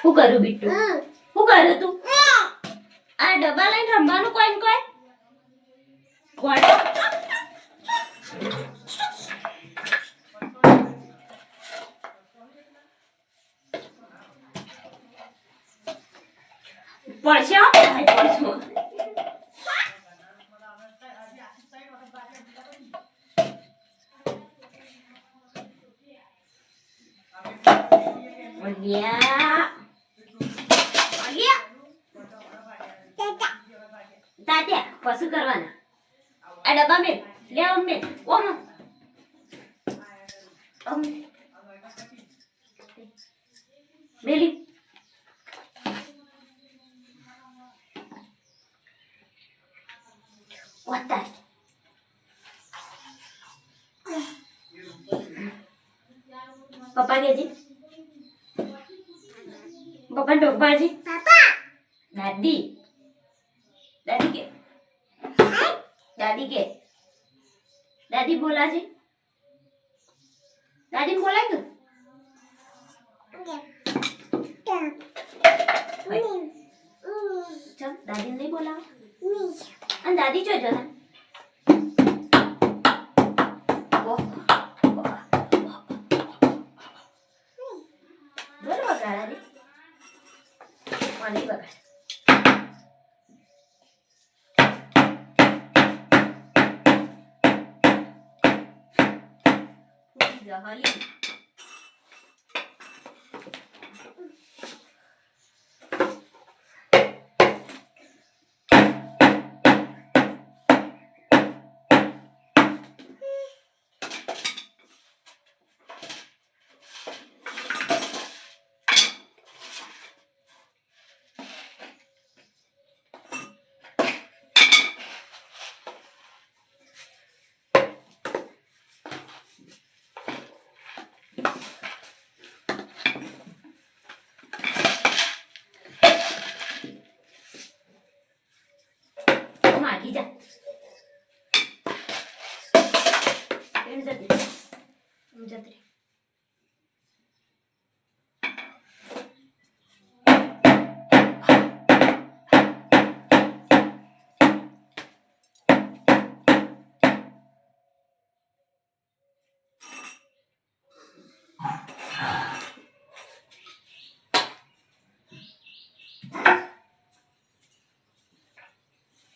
શું કરું બિટ્ટુ શું કરું તું આ ડબ્બા લઈને રમવાનું કોઈ ને કોઈ ગોળો પડશે હો ભાઈ પડશું અલ્યા પશુ કરવાના આ ડબ્બા મેલ લે આમ મેલ ઓમ આમ મેલી ઓતા પપ્પા કેજી પપ્પા ડોબાજી દાદી દાદી કે દાદી કે. દાદી બોલાજી. દાદી બોલાય કે દાદી નહીં બોલાવ. અને દાદી ચો જતા 巧克力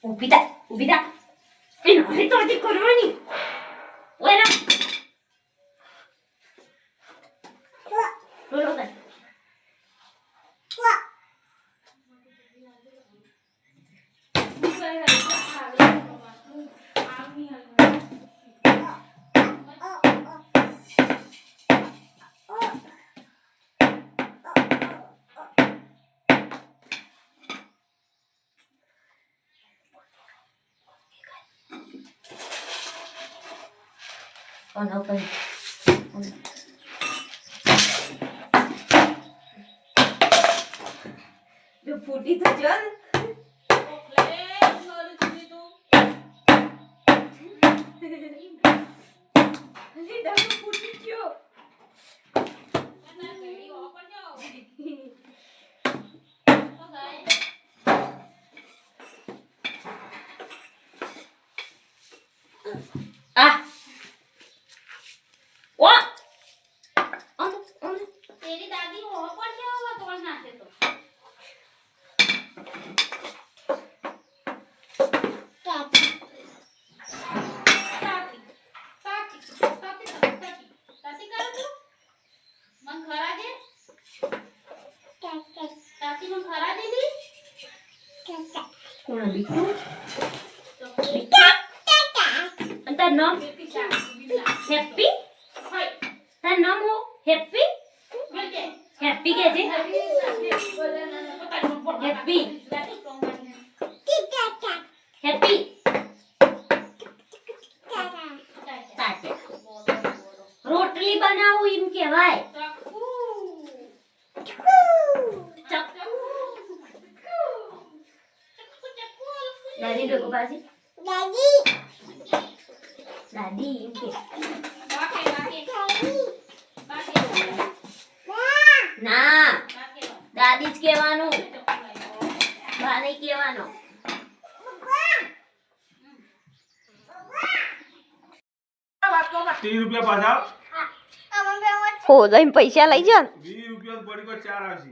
Upita, upita. Fino, esto es de coroni. on open જો ફૂટી તો જો ને. Ali Ano, Biku? Ang tanong? Happy? Tanong mo, happy? Happy ka, Happy. Happy. દાદી પાસે દાદી એમ કે. ના દાદી દાદી જ કહેવાનું. બા નહીં કહેવાનું. ત્રીસ રૂપિયા પાછા હો જઈને પૈસા લઈ વીસ રૂપિયા ચાર આવશે.